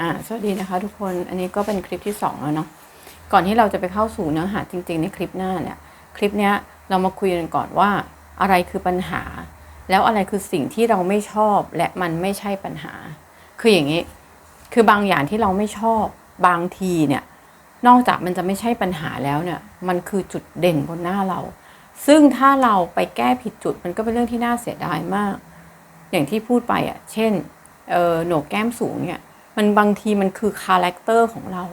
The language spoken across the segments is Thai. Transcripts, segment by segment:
อ่าสวัสดีนะคะทุกคนอันนี้ก็เป็นคลิปที่สองแล้วเนาะก่อนที่เราจะไปเข้าสู่เนื้อหาจริง ๆ ในคลิปหน้าเนี่ยคลิปเนี้ยเรามาคุยกันก่อนว่า อะไรคือปัญหา แล้วอะไรคือสิ่งที่เราไม่ชอบและมันไม่ใช่ปัญหา คืออย่างนี้ คือบางอย่างที่เราไม่ชอบบางทีเนี่ยนอกจากมันจะไม่ใช่ปัญหาแล้วเนี่ยมันคือจุดเด่นบนหน้าเรา ซึ่งถ้าเราไปแก้ผิดจุดมันก็เป็นเรื่องที่น่าเสียดายมาก อย่างที่พูดไปอะเช่นเออโหนกแก้มสูงเนี่ย มันบางทีมันคือคาแรคเตอร์ของเรา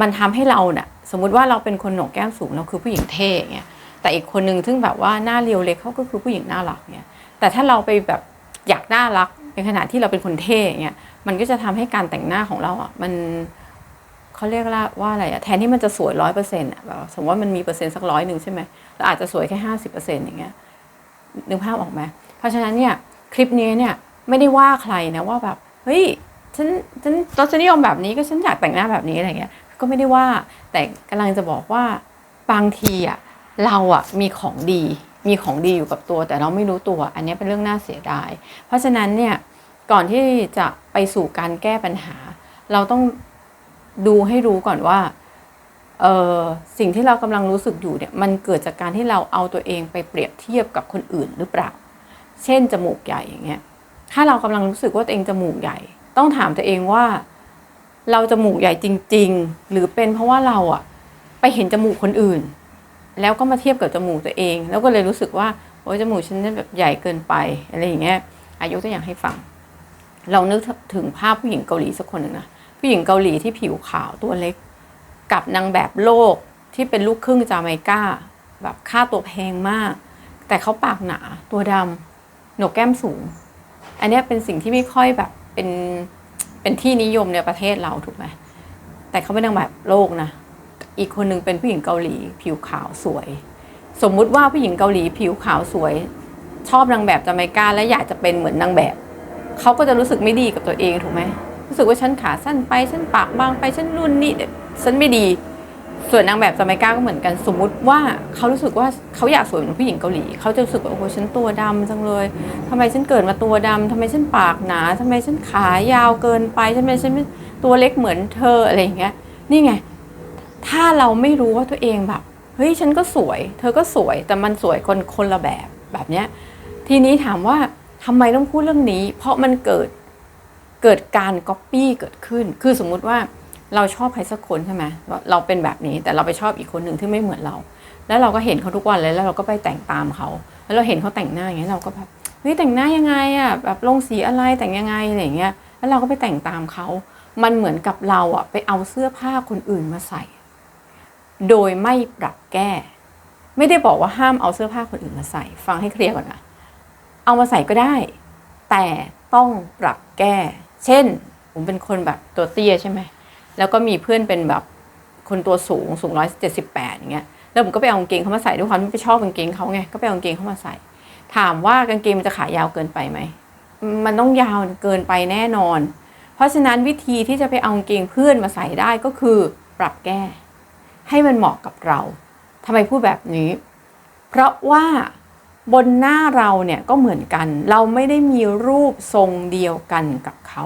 มันทำให้เราเนี่ยสมมุติว่าเราเป็นคนโหนกแก้มสูงเราคือผู้หญิงเท่เงี้ยแต่อีกคนนึงซึ่งแบบว่าหน้าเรียวเล็กเขาก็คือผู้หญิงน่ารักเนี่ยแต่ถ้าเราไปแบบอยากน่ารักในขณะที่เราเป็นคนเท่เงี้ยมันก็จะทำให้การแต่งหน้าของเราอะมันเขาเรียกว่าอะไรอะแทนที่มันจะสวยร้อยเปอร์เซ็นต์อะแบบสมมติว่ามันมีเปอร์เซ็นต์สักร้อยหนึ่งใช่ไหมเราอาจจะสวยแค่ห้าสิบเปอร์เซ็นต์อย่างเงี้ยนึกภาพออกไหมเพราะฉะนั้นเนี่ยคลิปนี้เนี่ยไม่ได้ว่าใครนะว่าแบบ เฮ้ยฉันฉันรสนิยมแบบนี้ก็ฉันอยากแต่งหน้าแบบนี้อะไรเงี้ย ก็ไม่ได้ว่าแต่กำลังจะบอกว่าบางทีอะเราอะมีของดี มีของดีอยู่กับตัว แต่เราไม่รู้ตัว อันนี้เป็นเรื่องน่าเสียดาย เพราะฉะนั้นเนี่ยก่อนที่จะไปสู่การแก้ปัญหา เราต้องดูให้รู้ก่อนว่าเออสิ่งที่เรากำลังรู้สึกอยู่เนี่ยมันเกิดจากการที่เราเอาตัวเองไปเปรียบเทียบกับคนอื่นหรือเปล่า เช่นจมูกใหญ่อย่างเงี้ย ถ้าเรากำลังรู้สึกว่าตัวเองจมูกใหญ่ ต้องถามตัวเองว่า เราจมูกใหญ่จริง ๆ หรือเป็นเพราะว่าเราอะไปเห็นจมูกคนอื่น แล้วก็มาเทียบกับจมูกตัวเอง แล้วก็เลยรู้สึกว่าโอ้ยจมูกฉันนี่แบบใหญ่เกินไปอะไรอย่างเงี้ยอายุตัวอย่างให้ฟัง เรานึกถึงภาพผู้หญิงเกาหลีสักคนหนึ่งนะผู้หญิงเกาหลีที่ผิวขาวตัวเล็ก กับนางแบบโลกที่เป็นลูกครึ่งจาเมกาแบบค่าตัวแพงมาก แต่เขาปากหนาตัวดำหนวกแก้มสูง อันนี้เป็นสิ่งที่ไม่ค่อยแบบเป็นเป็นที่นิยมในประเทศเราถูกไหมแต่เขาเป็นนางแบบโลกนะ อีกคนหนึ่งเป็นผู้หญิงเกาหลีผิวขาวสวย สมมุติว่าผู้หญิงเกาหลีผิวขาวสวย ชอบนางแบบจาเมกาและอยากจะเป็นเหมือนนางแบบเขาก็จะรู้สึกไม่ดีกับตัวเองถูกไหมรู้สึกว่าฉันขาสั้นไปฉันปากบางไปฉันรุ่นนี่ฉันไม่ดี ส่วนนางแบบจาเมกาก็เหมือนกันสมมุติว่าเขารู้สึกว่าเขาอยากสวยเหมือนผู้หญิงเกาหลีเขาจะรู้สึกว่าโอ้โหฉันตัวดำจังเลยทำไมฉันเกิดมาตัวดำทำไมฉันปากหนาทำไมฉันขายาวเกินไปทำไมฉันไม่ตัวเล็กเหมือนเธออะไรอย่างเงี้ยนี่ไง ถ้าเราไม่รู้ว่าตัวเองแบบเฮ้ยฉันก็สวย เธอก็สวยแต่มันสวยคนคนละแบบแบบเนี้ยทีนี้ถามว่าทำไมต้องพูดเรื่องนี้ เพราะมันเกิดเกิดการก๊อปปี้เกิดขึ้น คือสมมุติว่า เราชอบใครสักคนใช่ไหมเราเราเป็นแบบนี้แต่เราไปชอบอีกคนหนึ่งที่ไม่เหมือนเรา แล้วเราก็เห็นเขาทุกวันเลยแล้วเราก็ไปแต่งตามเขา แล้วเราเห็นเขาแต่งหน้าอย่างเงี้ยเราก็แบบเฮ้ยแต่งหน้ายังไงอะแบบลงสีอะไรแต่งยังไงอะไรอย่างเงี้ย แล้วเราก็ไปแต่งตามเขา มันเหมือนกับเราอะไปเอาเสื้อผ้าคนอื่นมาใส่ โดยไม่ปรับแก้ ไม่ได้บอกว่าห้ามเอาเสื้อผ้าคนอื่นมาใส่ ฟังให้เคลียร์ก่อนนะเอามาใส่ก็ได้ แต่ต้องปรับแก้ เช่น ผมเป็นคนแบบตัวเตี้ยใช่ไหม แล้วก็มีเพื่อนเป็นแบบคนตัวสูงสูงร้อยเจ็ดสิบแปดอย่างเงี้ยแล้วผมก็ไปเอากางเกงเขามาใส่ด้วยความที่ไปชอบกางเกงเขาไงก็ไปเอากางเกงเขามาใส่ ถามว่ากางเกงมันจะขายาวเกินไปไหมมันต้องยาวเกินไปแน่นอน เพราะฉะนั้นวิธีที่จะไปเอากางเกงเพื่อนมาใส่ได้ก็คือปรับแก้ ให้มันเหมาะกับเราทำไมพูดแบบนี้ เพราะว่าบนหน้าเราเนี่ยก็เหมือนกัน เราไม่ได้มีรูปทรงเดียวกันกับเขา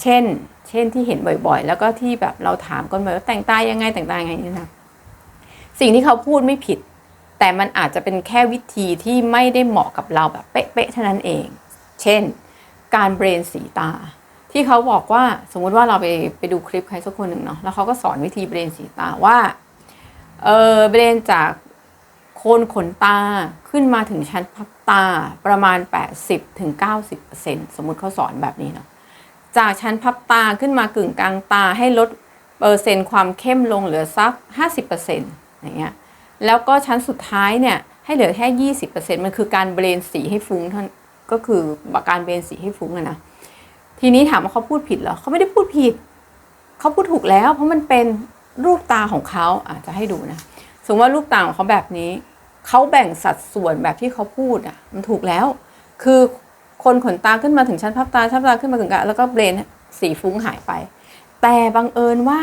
เช่น เช่นที่เห็นบ่อยๆ แล้วก็ที่แบบเราถามกันบ่อยว่าแต่งตายังไงแต่งตายังไงนี่นะสิ่งที่เขาพูดไม่ผิด แต่มันอาจจะเป็นแค่วิธีที่ไม่ได้เหมาะกับเราแบบเป๊ะๆเท่านั้นเอง เช่น การเบรนสีตา ที่เขาบอกว่าสมมุติว่าเราไปไปดูคลิปใครสักคนหนึ่งเนาะแล้วเขาก็สอนวิธีเบรนสีตาว่าเออเบรนจากโคนขนตาขึ้นมาถึงชั้นพับตาประมาณ 80ถึง90%สมมุติเขาสอนแบบนี้เนาะ จากชั้นพับตาขึ้นมากึ่งกลางตาให้ลดเปอร์เซ็นต์ความเข้มลงเหลือสัก 50%อย่างเงี้ยแล้วก็ชั้นสุดท้ายเนี่ยให้เหลือแค่ 20%มันคือการเบรนสีให้ฟุ้งท่านก็คือการเบรนสีให้ฟุ้งอะนะทีนี้ถามว่าเขาพูดผิดเหรอเขาไม่ได้พูดผิดเขาพูดถูกแล้ว เพราะมันเป็นรูปตาของเขาอาจจะให้ดูนะสมมติว่ารูปตาของเขาแบบนี้เขาแบ่งสัดส่วนแบบที่เขาพูดอะมันถูกแล้ว คือ คนขนตาขึ้นมาถึงชั้นพับตาชั้นพับตาขึ้นมาถึงกะแล้วก็เบรนสีฟุ้งหายไป แต่บังเอิญว่า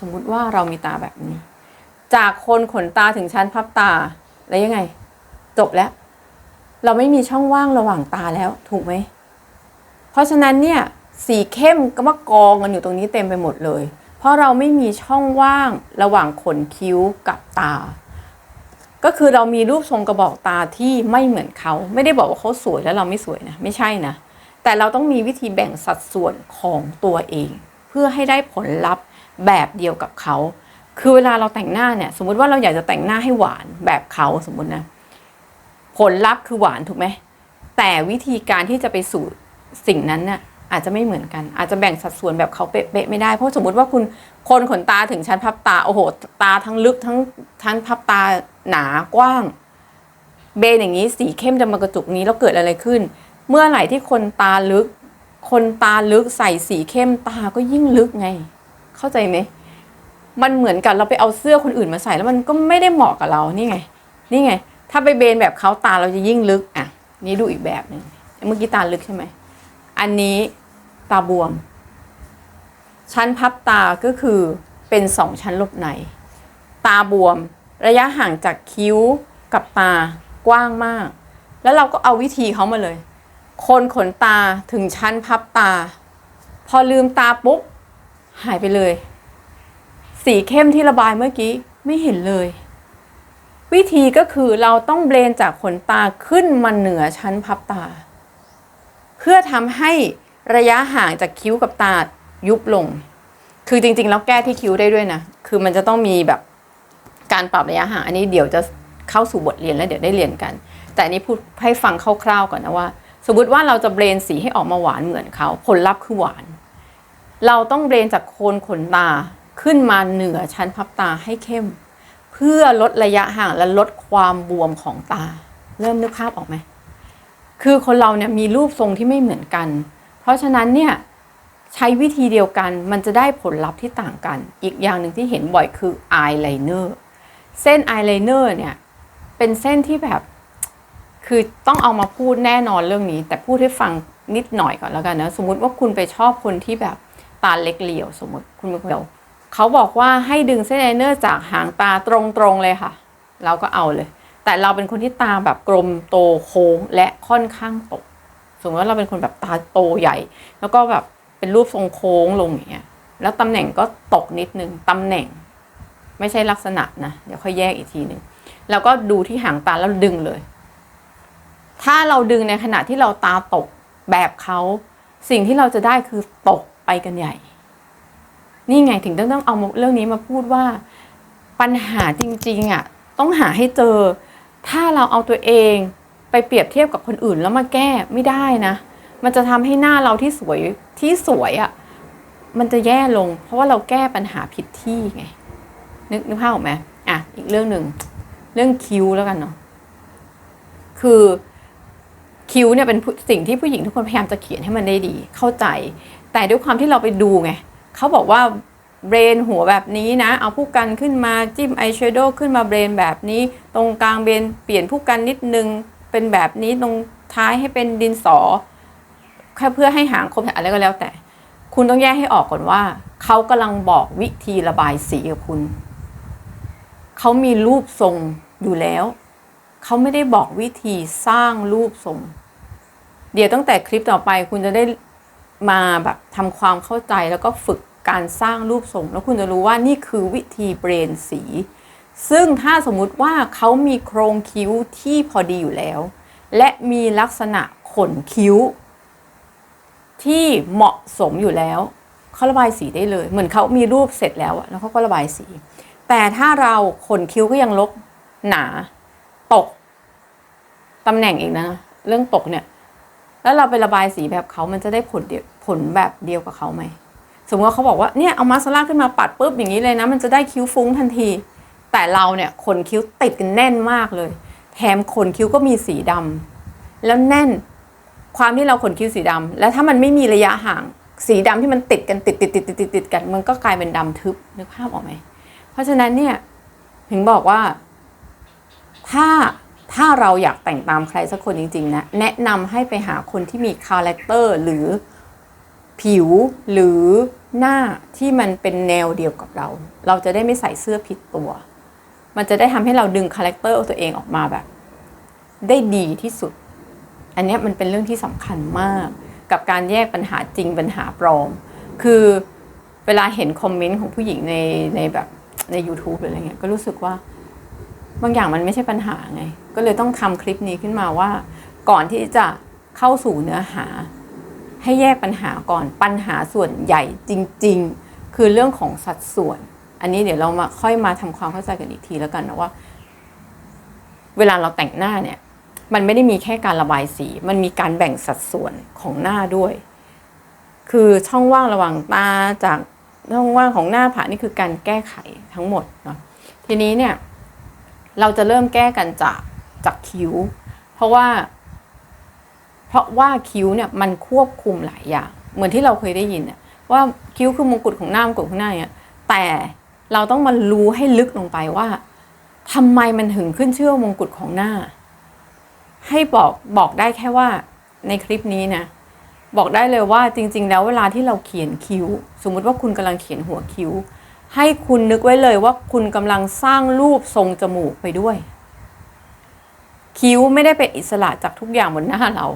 สมมุติว่าเรามีตาแบบนี้ จากคนขนตาถึงชั้นพับตาแล้วยังไง จบแล้ว เราไม่มีช่องว่างระหว่างตาแล้วถูกไหม เพราะฉะนั้นเนี่ยสีเข้มก็มากองกันอยู่ตรงนี้เต็มไปหมดเลย เพราะเราไม่มีช่องว่างระหว่างขนคิ้วกับตา ก็คือเรามีรูปทรงกระบอกตาที่ไม่เหมือนเขา ไม่ได้บอกว่าเขาสวยแล้วเราไม่สวยนะ ไม่ใช่นะ แต่เราต้องมีวิธีแบ่งสัดส่วนของตัวเอง เพื่อให้ได้ผลลัพธ์แบบเดียวกับเขา คือเวลาเราแต่งหน้าเนี่ย สมมุติว่าเราอยากจะแต่งหน้าให้หวานแบบเขาสมมตินะ ผลลัพธ์คือหวานถูกไหม แต่วิธีการที่จะไปสู่สิ่งนั้นน่ะ อาจจะไม่เหมือนกัน อาจจะแบ่งสัดส่วนแบบเขาเป๊ะๆไม่ได้ เพราะสมมติว่าคุณคนขนตาถึงชั้นพับตาโอ้โหตาทั้งลึกทั้งชั้นพับตาหนากว้าง เบนอย่างนี้สีเข้มจะมากระจุกนี้แล้วเกิดอะไรขึ้น เมื่อไหร่ที่คนตาลึก คนตาลึกใส่สีเข้มตาก็ยิ่งลึกไง เข้าใจไหมมันเหมือนกันเราไปเอาเสื้อคนอื่นมาใส่แล้วมันก็ไม่ได้เหมาะกับเรานี่ไง นี่ไง ถ้าไปเบนแบบเขาตาเราจะยิ่งลึกอะนี่ดูอีกแบบหนึ่งเมื่อกี้ตาลึกใช่ไหมอันนี้าบวม ชั้นพับตาก็คือเป็นสองชั้นหลบใน ตาบวม ระยะห่างจากคิ้วกับตากว้างมาก แล้วเราก็เอาวิธีเขามาเลย คนขนตาถึงชั้นพับตา พอลืมตาปุ๊บหายไปเลย สีเข้มที่ระบายเมื่อกี้ไม่เห็นเลย วิธีก็คือเราต้องเบลนจากขนตาขึ้นมาเหนือชั้นพับตา เพื่อทำให้ ระยะห่างจากคิ้วกับตายุบลง คือจริง ๆ แล้วแก้ที่คิ้วได้ด้วยนะ คือมันจะต้องมีแบบการปรับระยะห่างอันนี้เดี๋ยวจะเข้าสู่บทเรียนแล้วเดี๋ยวได้เรียนกัน แต่อันนี้พูดให้ฟังคร่าวๆก่อนนะว่า สมมติว่าเราจะเบรนสีให้ออกมาหวานเหมือนเขาผลลัพธ์คือหวาน เราต้องเบรนจากโคนขนตาขึ้นมาเหนือชั้นพับตาให้เข้ม เพื่อลดระยะห่างและลดความบวมของตา เริ่มนึกภาพออกไหมคือคนเราเนี่ยมีรูปทรงที่ไม่เหมือนกัน เพราะฉะนั้นเนี่ยใช้วิธีเดียวกันมันจะได้ผลลัพธ์ที่ต่างกัน อีกอย่างหนึ่งที่เห็นบ่อยคืออายไลเนอร์เส้นอายไลเนอร์เนี่ยเป็นเส้นที่แบบคือต้องเอามาพูดแน่นอนเรื่องนี้ แต่พูดให้ฟังนิดหน่อยก่อนแล้วกันนะสมมุติว่าคุณไปชอบคนที่แบบตาเล็กเหลี่ยวสมมติคุณเป็นเดียวเขาบอกว่าให้ดึงเส้นไลเนอร์จากหางตาตรงๆเลยค่ะ เราก็เอาเลย แต่เราเป็นคนที่ตาแบบกลมโตโค้งและค่อนข้างตก สมมติว่าเราเป็นคนแบบตาโตใหญ่ แล้วก็แบบเป็นรูปทรงโค้งลงอย่างเงี้ยแล้วตำแหน่งก็ตกนิดนึงตำแหน่ง ไม่ใช่ลักษณะนะเดี๋ยวค่อยแยกอีกทีหนึ่งแล้วก็ดูที่หางตาแล้วดึงเลย ถ้าเราดึงในขณะที่เราตาตกแบบเขาสิ่งที่เราจะได้คือตกไปกันใหญ่ นี่ไงถึงต้องต้องเอาเรื่องนี้มาพูดว่าปัญหาจริงๆอะต้องหาให้เจอ ถ้าเราเอาตัวเอง ไปเปรียบเทียบกับคนอื่นแล้วมาแก้ไม่ได้นะ มันจะทำให้หน้าเราที่สวยที่สวยอะ่ะมันจะแย่ลง เพราะว่าเราแก้ปัญหาผิดที่ไง นึกนึกภาพออกไหมอะอีกเรื่องหนึ่งเรื่องคิ้วแล้วกันเนาะคือคิ้วเนี่ยเป็นสิ่งที่ผู้หญิงทุกคนพยายามจะเขียนให้มันได้ดี เข้าใจ แต่ด้วยความที่เราไปดูไงเขาบอกว่าเบรนหัวแบบนี้นะ เอาผู้กันขึ้นมาจิ้มอายแชโดว์ขึ้นมาเบรนแบบนี้ ตรงกลางเบรนเปลี่ยนผู้กันนิดนึง เป็นแบบนี้ตรงท้ายให้เป็นดินสอแค่เพื่อให้หางคมอะไรก็แล้วแต่ คุณต้องแยกให้ออกก่อนว่า เขากำลังบอกวิธีระบายสีกับคุณ เขามีรูปทรงอยู่แล้ว เขาไม่ได้บอกวิธีสร้างรูปทรง เดี๋ยวตั้งแต่คลิปต่อไปคุณจะได้มาแบบทำความเข้าใจแล้วก็ฝึกการสร้างรูปทรง แล้วคุณจะรู้ว่านี่คือวิธีเบรนสี ซึ่งถ้าสมมุติว่าเขามีโครงคิ้วที่พอดีอยู่แล้ว และมีลักษณะขนคิ้ว ที่เหมาะสมอยู่แล้วเขาระบายสีได้เลย เหมือนเขามีรูปเสร็จแล้วอะแล้วเขาก็ระบายสี แต่ถ้าเราขนคิ้วก็ยังลกหนาตกตำแหน่งอีกนะ เรื่องตกเนี่ย แล้วเราไประบายสีแบบเขามันจะได้ผลผลแบบเดียวกับเขาไหมสมมติว่าเขาบอกว่าเนี่ยเอามาสคาร่าขึ้นมาปัดปุ๊บอย่างนี้เลยนะ มันจะได้คิ้วฟุ้งทันที แต่เราเนี่ยขนคิ้วติดกันแน่นมากเลย แถมขนคิ้วก็มีสีดำแล้วแน่นความที่เราขนคิ้วสีดำแล้วถ้ามันไม่มีระยะห่างสีดำที่มันติดกันติดติดติดติดติดติดกัน มันก็กลายเป็นดำทึบนึกภาพออกไหม เพราะฉะนั้นเนี่ยถึงบอกว่า ถ้าถ้าเราอยากแต่งตามใครสักคนจริงๆนะแนะนำให้ไปหาคนที่มีคาแรคเตอร์หรือผิวหรือหน้าที่มันเป็นแนวเดียวกับเรา เราจะได้ไม่ใส่เสื้อผิดตัว มันจะได้ทำให้เราดึงคาแรคเตอร์ตัวเองออกมาแบบ ได้ดีที่สุด อันนี้มันเป็นเรื่องที่สำคัญมาก กับการแยกปัญหาจริงปัญหาปลอม คือเวลาเห็นคอมเมนต์ของผู้หญิงในในแบบใน YouTube หรืออะไรเงี้ยก็รู้สึกว่าบางอย่างมันไม่ใช่ปัญหาไง ก็เลยต้องทำคลิปนี้ขึ้นมาว่า ก่อนที่จะเข้าสู่เนื้อหา ให้แยกปัญหาก่อนปัญหาส่วนใหญ่จริง ๆ คือเรื่องของสัดส่วน อันนี้เดี๋ยวเรามาค่อยมาทำความเข้าใจกันอีกทีแล้วกันนะว่า เวลาเราแต่งหน้าเนี่ย มันไม่ได้มีแค่การระบายสี มันมีการแบ่งสัดส่วนของหน้าด้วย คือช่องว่างระหว่างตาจากช่องว่างของหน้าผากนี่คือการแก้ไขทั้งหมดเนาะทีนี้เนี่ย เราจะเริ่มแก้กันจากจากคิ้ว เพราะว่า เพราะว่าคิ้วเนี่ยมันควบคุมหลายอย่าง เหมือนที่เราเคยได้ยินเนี่ยว่าคิ้วคือมงกุฎของหน้ามงกุฎของหน้าเนี่ยแต่ เราต้องมารู้ให้ลึกลงไปว่าทำไมมันถึงขึ้นชื่อมงกุฎของหน้า ให้บอกบอกได้แค่ว่าในคลิปนี้นะ บอกได้เลยว่าจริง ๆ แล้วเวลาที่เราเขียนคิ้ว สมมุติว่าคุณกำลังเขียนหัวคิ้ว ให้คุณนึกไว้เลยว่าคุณกำลังสร้างรูปทรงจมูกไปด้วย คิ้วไม่ได้เป็นอิสระจากทุกอย่างบนหน้าเรา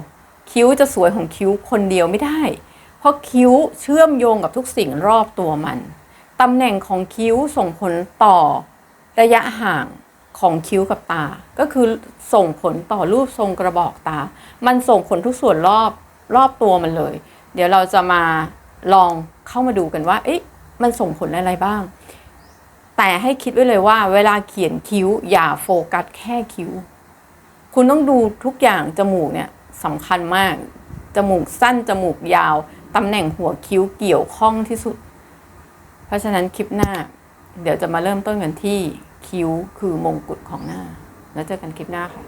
คิ้วจะสวยของคิ้วคนเดียวไม่ได้ เพราะคิ้วเชื่อมโยงกับทุกสิ่งรอบตัวมัน ตำแหน่งของคิ้วส่งผลต่อระยะห่างของคิ้วกับตา ก็คือส่งผลต่อรูปทรงกระบอกตา มันส่งผลทุกส่วนรอบรอบตัวมันเลย เดี๋ยวเราจะมาลองเข้ามาดูกันว่า เอ๊ะ มันส่งผลอะไรบ้าง แต่ให้คิดไว้เลยว่า เวลาเขียนคิ้ว อย่าโฟกัสแค่คิ้ว คุณต้องดูทุกอย่างจมูกเนี่ยสำคัญมาก จมูกสั้น จมูกยาว ตำแหน่งหัวคิ้วเกี่ยวข้องที่สุด เพราะฉะนั้นคลิปหน้า เดี๋ยวจะมาเริ่มต้นกันที่คิ้วคือมงกุฎของหน้า แล้วเจอกันคลิปหน้าค่ะ